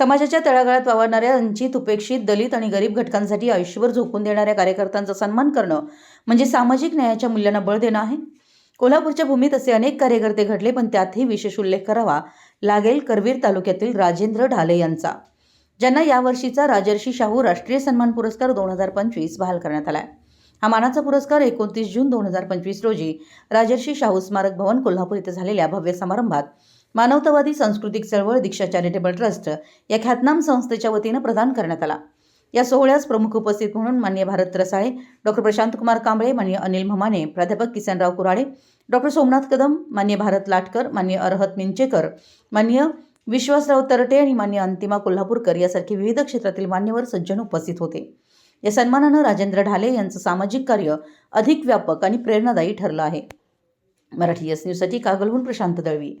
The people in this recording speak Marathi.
समाजाच्या तळागाळात वावरणाऱ्या वंचित उपेक्षित दलित आणि गरीब घटकांसाठी आयुष्यभर झोकून देणाऱ्या कार्यकर्त्यांचा सन्मान करणं म्हणजे सामाजिक न्यायाच्या मूल्यांना बळ देणं आहे. कोल्हापूरच्या भूमीत असे अनेक कार्यकर्ते घडले पण त्यातही विशेष उल्लेख करावा लागेल करवीर तालुक्यातील राजेंद्र ढाले यांचा ज्यांना यावर्षीचा राजर्षी शाहू राष्ट्रीय सन्मान पुरस्कार दोन हजार पंचवीस बहाल करण्यात आला आहे हा मानाचा पुरस्कार एकोणतीस जून दोन हजार पंचवीस रोजी राजर्षी शाहू स्मारक भवन कोल्हापूर इथं झालेल्या भव्य समारंभात मानवतावादी सांस्कृतिक चळवळ दीक्षा चॅरिटेबल ट्रस्ट या ख्यातनाम संस्थेच्या वतीनं प्रदान करण्यात आला. या सोहळ्यास प्रमुख उपस्थित म्हणून मान्य भारत रसाळे डॉक्टर प्रशांत कुमार कांबळे मान्य अनिल म्हमाने प्राध्यापक किसनराव कुराडे डॉक्टर सोमनाथ कदम मान्य भारत लाटकर मान्य अरहत मिंचेकर मान्य विश्वासराव तरटे आणि मान्य अंतिमा कोल्हापूरकर यासारखे विविध क्षेत्रातील मान्यवर सज्जन उपस्थित होते. या सन्मानानं राजेंद्र ढाले यांचं सामाजिक कार्य अधिक व्यापक आणि प्रेरणादायी ठरलं आहे. मराठी एस न्यूजसाठी कागलहून प्रशांत दळवी.